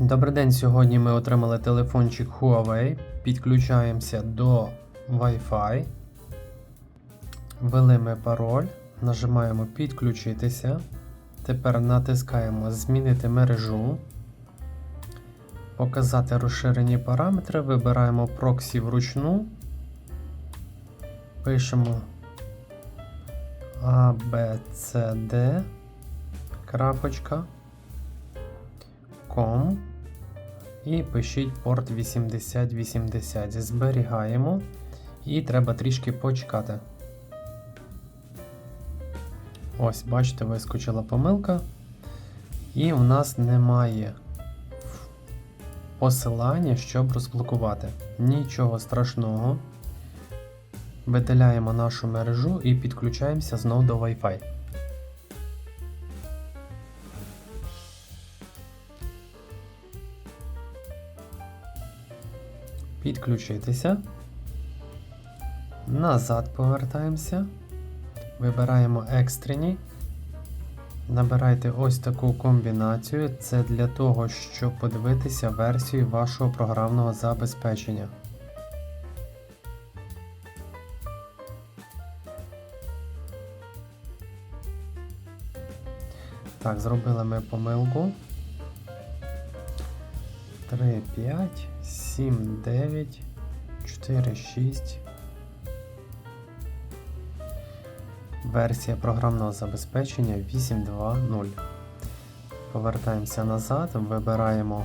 Добрий день. Сьогодні ми отримали телефончик Huawei. Підключаємося до Wi-Fi. Ввели ми пароль, нажимаємо підключитися. Тепер натискаємо Змінити мережу. Показати розширені параметри. Вибираємо проксі вручну. Пишемо ABCD. І пишіть порт 8080. Зберігаємо і треба трішки почекати. Ось, бачите, вискочила помилка. І в нас немає посилання, щоб розблокувати. Нічого страшного. Видаляємо нашу мережу і підключаємося знову до Wi-Fi. Підключитися. Назад повертаємося. Вибираємо екстрені. Набирайте ось таку комбінацію. Це для того, щоб подивитися версію вашого програмного забезпечення. Так, зробили ми помилку. 3, 5, 7, 9, 4, 6. Версія програмного забезпечення 8.2.0. Повертаємося назад, вибираємо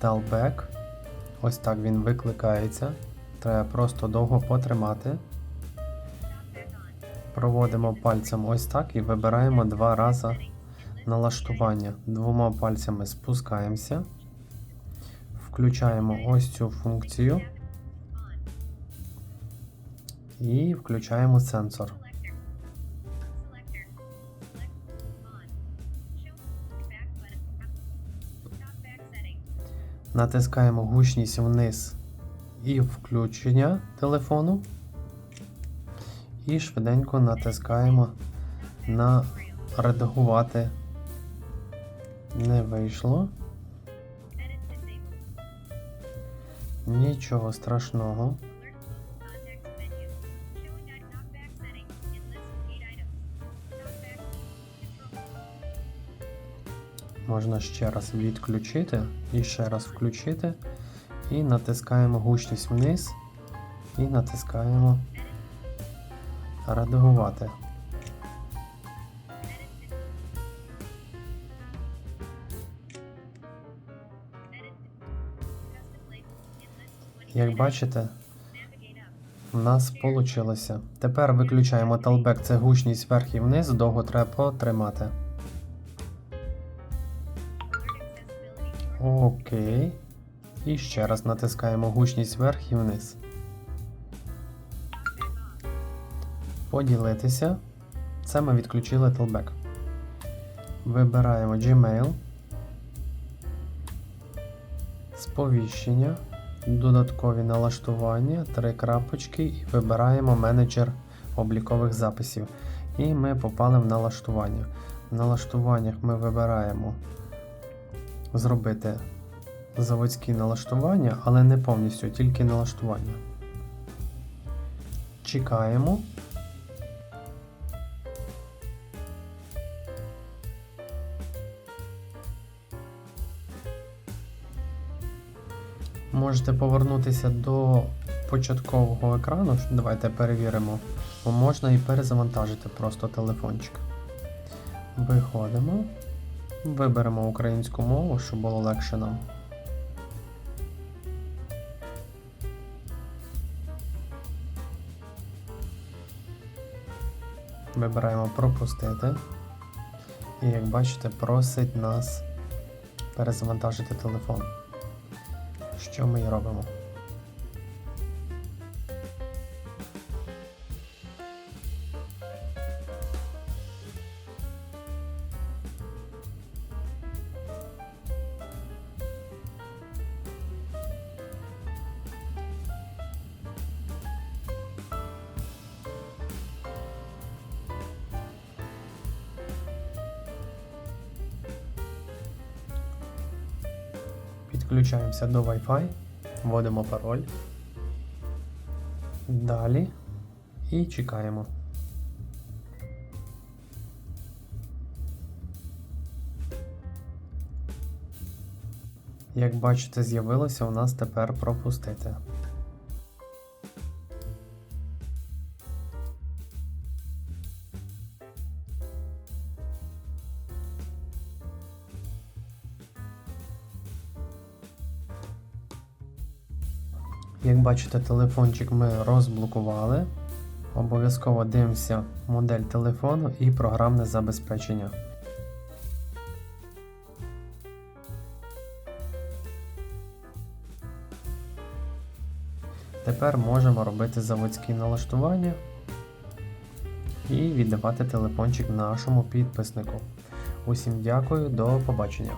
Talback. Ось так він викликається. Треба просто довго потримати. Проводимо пальцем ось так і вибираємо два рази налаштування. Двома пальцями спускаємося. Включаємо ось цю функцію і включаємо сенсор. Натискаємо гучність вниз і включення телефону. І швиденько натискаємо на редагувати. Не вийшло. Нічого страшного. Можна ще раз відключити і ще раз включити. І натискаємо гучність вниз і натискаємо редагувати. Як бачите, у нас вийшло. Тепер виключаємо талбек, це гучність вверх і вниз, довго треба потримати. Окей. І ще раз натискаємо гучність вверх і вниз. Поділитися. Це ми відключили талбек. Вибираємо Gmail. Сповіщення. Додаткові налаштування, три крапочки і вибираємо менеджер облікових записів. І ми попали в налаштування. В налаштуваннях ми вибираємо зробити заводські налаштування, але не повністю, тільки налаштування. Чекаємо. Можете повернутися до початкового екрану. Давайте перевіримо, бо можна і перезавантажити просто телефончик. Виходимо, виберемо українську мову, щоб було легше нам. Вибираємо пропустити. І як бачите, просить нас перезавантажити телефон. Що ми і робимо? Підключаємося до Wi-Fi, вводимо пароль. Далі і чекаємо. Як бачите, з'явилося у нас тепер пропустити. Як бачите, телефончик ми розблокували. Обов'язково дивимося модель телефону і програмне забезпечення. Тепер можемо робити заводські налаштування і віддавати телефончик нашому підписнику. Усім дякую, до побачення.